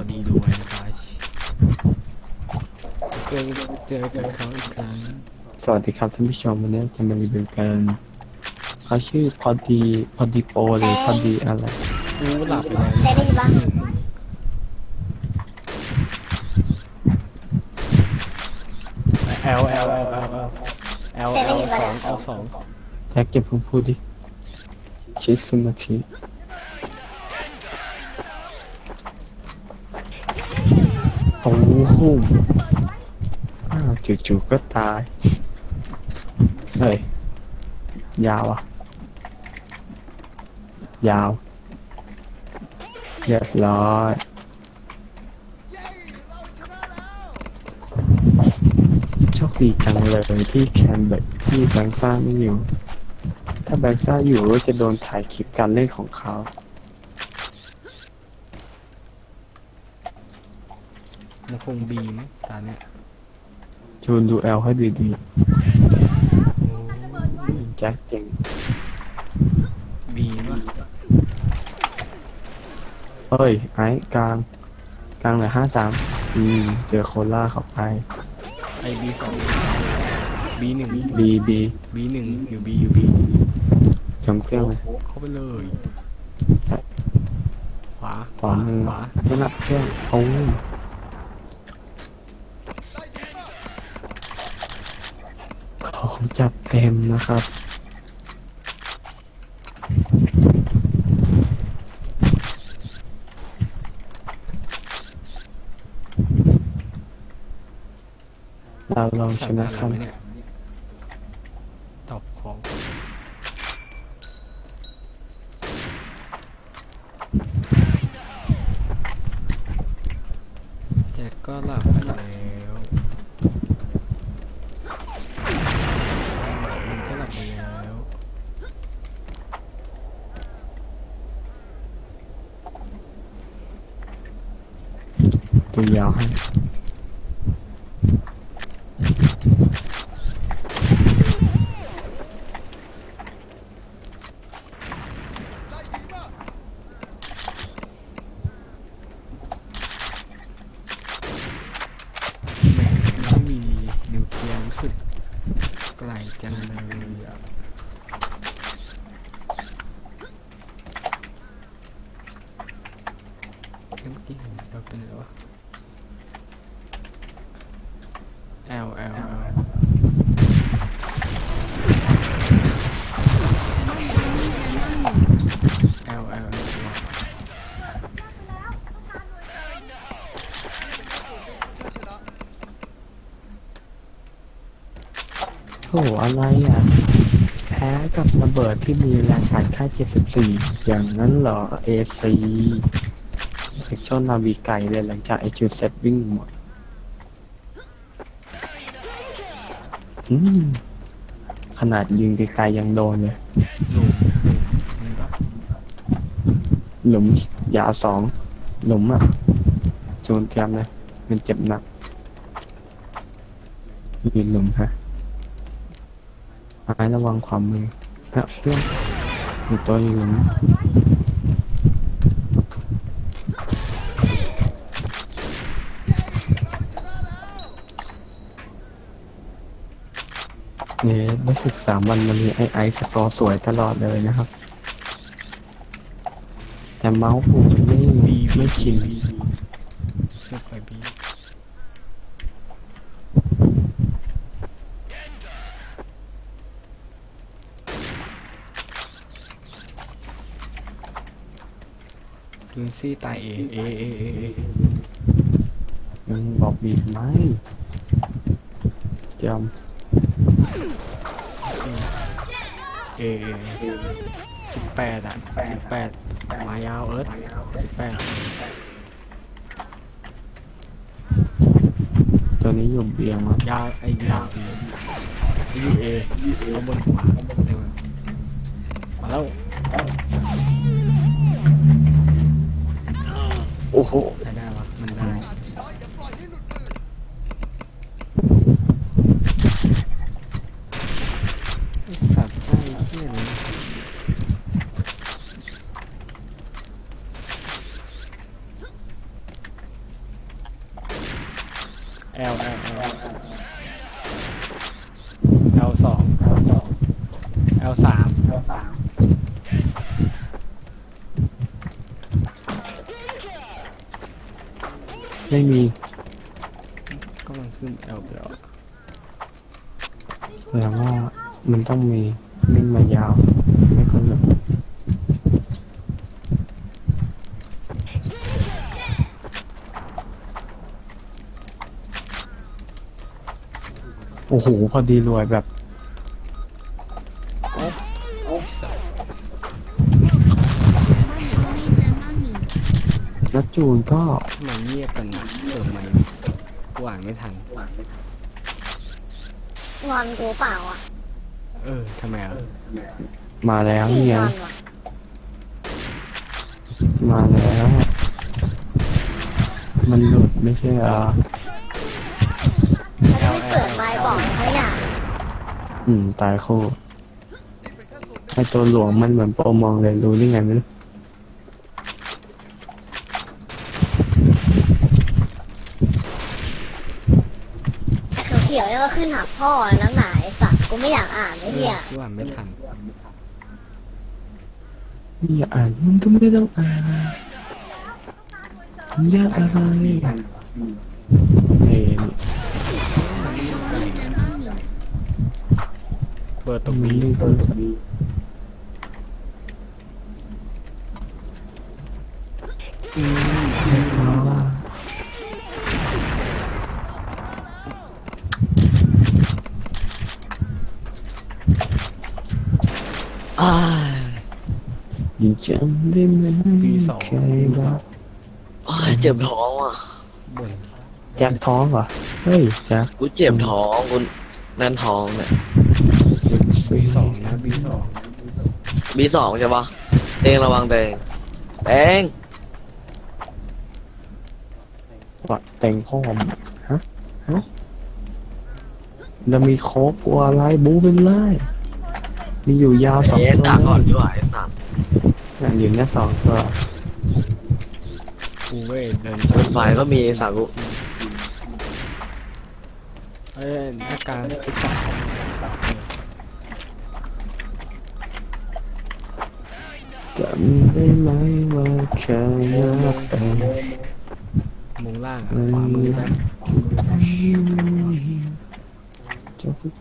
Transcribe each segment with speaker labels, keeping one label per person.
Speaker 1: วัสดีด้วยครับเจอเจอกันเขาอีกครั้ง
Speaker 2: สวัสดีครับท่านผู้ชมวันนี้จะมารีวิวกันเขาชื่อพอดีพอดีโปรหรือพอดีอะไร
Speaker 1: กูหลับไปแล้ว
Speaker 3: ได้ด้ยินปะ
Speaker 1: แอลแอลแอลแอลแอลแอลสองแอลสอง
Speaker 2: แจ็คเก็บพูดดิชิสมาชิ โอ้โหอ้าวจู่ๆก็ตายเฮ้ยยาวอะ ยาวเรียบร้อยโชคดีจังเลยที่แคนเบกที่แบงค์ซ่าไม่อยู่ ถ้าแบงค์ซ่าอยู่ก็จะโดนถ่ายคลิปการเล่นของเขา
Speaker 1: มันคงบีมตอนเนี้ย
Speaker 2: จูนดูแอลให้ดี
Speaker 1: โอ้
Speaker 2: ๆแจ็คเจ๋ง
Speaker 1: บีมวะ
Speaker 2: เฮ้ย ไอ้กลาง กลางเหลือห้าสามอืมเจอโคล่าเข้าไป
Speaker 1: ไอบีสองบีหนึ่ง
Speaker 2: บีบี
Speaker 1: บีหนึ่งอยู่บีอยู่บี
Speaker 2: จำเครื่องเลย
Speaker 1: เข้าไปเลย ขวาข
Speaker 2: ขวาวามือ
Speaker 1: ขวา
Speaker 2: ไม่นับเครื่องโอ้ ยของจัดเต็มนะครับเราลองช
Speaker 1: สั่ง
Speaker 2: นะครับ
Speaker 1: ไว้เนี่ยตอบของแจ็คก็หลับไปแล้วมันก็หลับไปแล้ว
Speaker 2: ตัวยาวให้
Speaker 1: แหมไม่มีนิวเคลียร์รู้สึกไกลจังเลยอะเอ้ยเมื่อกี้เห็นเราเป็นอะไรวะ L L L L L L
Speaker 2: โหอะไรอะ แพ้กับระเบิดที่มีแรงถ่านค่า 74 อย่างนั้นเหรอ AC เซ็กชอนนาวีไกลเลยหลังจากไอจูเซตวิ่งหมด อืม ขนาดยิงไกลๆยังโดนเลย
Speaker 1: หลุมมีปะ
Speaker 2: หลุมยาวสองหลุมอะจูนเตรียมเลย มันเจ็บหนักมีหลุมฮะ ไม้ระวังความมือนะเพื่อนมีตัวอยู่หลุมเนี่ยรู้สึกสามวันมันมีไอไอสกอร์สวยตลอดเลยนะครับ แต่เมาส์ผมไม่ไม่ชิน
Speaker 1: บีไม่ค่อยบี ยูซี่ตายเอเอเอเอเอ
Speaker 2: มึงบอกบีบไหมยอม
Speaker 1: เอเอสิบแปดอะสิบแปดมายาวเอิร์ธสิบแปด
Speaker 2: ตัวนี้อยู่เบียงมั้ง
Speaker 1: ยาวไอยาวบีไอ้ยูเอข้างบนขวาเร็วมาแล้ว
Speaker 2: โอ้โห
Speaker 1: ได้ได้วะมันได้ไอสัตว์ได้เหี้ยเลย L L L L สอง L สอง L สาม L สาม
Speaker 2: ไม่มี
Speaker 1: ก็มันขึ้น L ไปแล้ว
Speaker 2: แสดงว่า มันต้องมีนิ่งมายาว ไม่ก็เลยโอ้โห พอดีรวยแบบแล้วจูนก็
Speaker 1: ทำไมเงียบกันนะเออมันกูอ่านไม่ทัน
Speaker 3: งอนกูเปล่าอะ
Speaker 1: เออทำไมอะ
Speaker 2: มาแล้ว
Speaker 3: ขี้
Speaker 2: นี่ไง
Speaker 3: งอนว่ะ
Speaker 2: มาแล้ว มันหลุดไม่ใช่เหรอ
Speaker 3: ถ้าไม่เปิดไมค์บอกเขาอยาก
Speaker 2: อืม ตายคู่ไอตัวหลวงมันเหมือนโปรมองเลยรู้ได้ไงไม่รู้
Speaker 3: เขียวๆแล้วก็ขึ้นหาพ่อแล้วน้ำหนาไอ้สัตว์ กูไม่อยากอ่านไอ้เหี้ย
Speaker 1: กูอ่านไม่ทัน
Speaker 2: ไม่อยากอ่านมึงก็ไม่ต้องอ่านมึงอยากอะไรเฮ้ย
Speaker 1: เปิดต
Speaker 2: ต
Speaker 1: ร
Speaker 2: รงง
Speaker 1: นี้
Speaker 2: นี้ก็อืม
Speaker 4: อ้าย
Speaker 2: ยัง จำได้ไหม
Speaker 1: ปีสอง
Speaker 2: ใครบอก
Speaker 4: อ้ายเจ็บท้องว่ะ
Speaker 1: บน
Speaker 2: แจ็คท้องเหรอ เฮ้ยแจ็ค
Speaker 4: กูเจ็บท้องกูแน่นท้องเนี่ย
Speaker 1: ปีสองนะปีสอง
Speaker 4: บีสองใช่ปะเตงระวังเตงเตง
Speaker 2: วัดแต่งพ่อมงฮะ ฮะจะมีโคกกลัวอะไรบูเป็นไรมีอยู่ยาวสอง
Speaker 4: เอ๊ะ
Speaker 2: ตัว
Speaker 4: ด่าก่อนดีกว่าไอ้สัตว์
Speaker 2: น่ะอยู่แค่สองตัว
Speaker 1: กูเว้ยเดิน
Speaker 4: บนไฟก็มีไอ้สัตว์กู
Speaker 1: เอ้ยหน้าการไอ้สัตว์
Speaker 2: จำได้ไหมว่าเคยรักกัน
Speaker 1: มุงล่างอะขวามือจ้ะ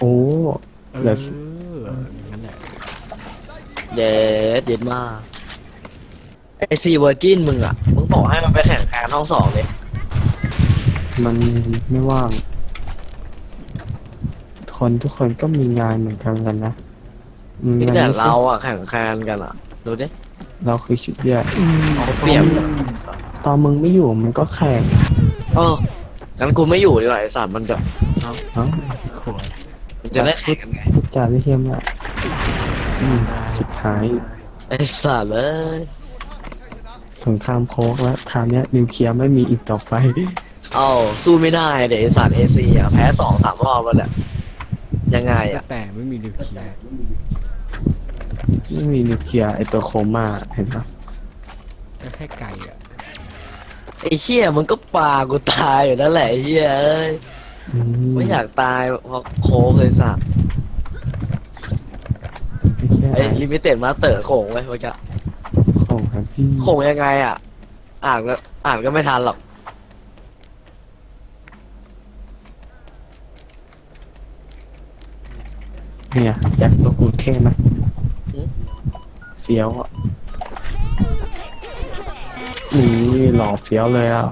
Speaker 2: โอ้
Speaker 1: เออ
Speaker 2: แล้ว
Speaker 1: อย่างนั้นแหละ
Speaker 4: เย็ดเย็ดมาก ไอซีเวอร์จินมึงอะ มึงบอกให้มันไปแข่งแข่งห้องสองเลย
Speaker 2: มันไม่ว่าง คนทุกคนก็มีงานเหมือนกันกันนะอืม
Speaker 4: นี่
Speaker 2: มัน
Speaker 4: แต่
Speaker 2: ไม่ใช่
Speaker 4: เราอะแข่งแข่งกันอะ ดูดิ
Speaker 2: เราคือชุดใหญ่
Speaker 4: เอาเปรียบ
Speaker 2: ตอนมึงไม่อยู่มันก็แข่ง
Speaker 4: เอองั้นกูไม่อยู่ดีกว่าไอสัตว์มันจะ
Speaker 2: เอ้า
Speaker 1: ขวด
Speaker 4: มันจะได้แข่งกันไง
Speaker 2: พูดจาได้เทียมอะอืมสุดท้าย
Speaker 4: ไอสัตว์เลย
Speaker 2: สงครามโคกแล้วทางเนี้ยนิวเคลียร์ไม่มีอีกต่อไป
Speaker 4: เอ้าสู้ไม่ได้เดี๋ยวไอสัตว์เอซีอะแพ้สองสามรอบแล้วแหละยังไงอะ
Speaker 1: แต่ไม่มีนิวเคลียร์
Speaker 2: ไม่มีนิวเคลียร์ไอตัวโคม่าเห็นปะ
Speaker 1: ก็แค่ไก่อะ
Speaker 4: ไอเชี่ยมึงก็ปากูตายอยู่นั่นแหละไอ้เฮียเอ้ย
Speaker 2: อืม
Speaker 4: ไม่อยากตายเพราะโค้กเลยสัตว์
Speaker 2: ไม่ใช่
Speaker 4: ไอ้ลิมิเต็ดมาสเตอร์โข่งไว้เมื่อกี้
Speaker 2: ของครับพี่
Speaker 4: โข่งยังไงอะ อ่านก็อ่านก็ไม่ทันหรอก
Speaker 2: เนี่ยแจ็คตัวกูเท่ไหมเฟี้ยวอะนี่หล่อเฟี้ยวเลยอะ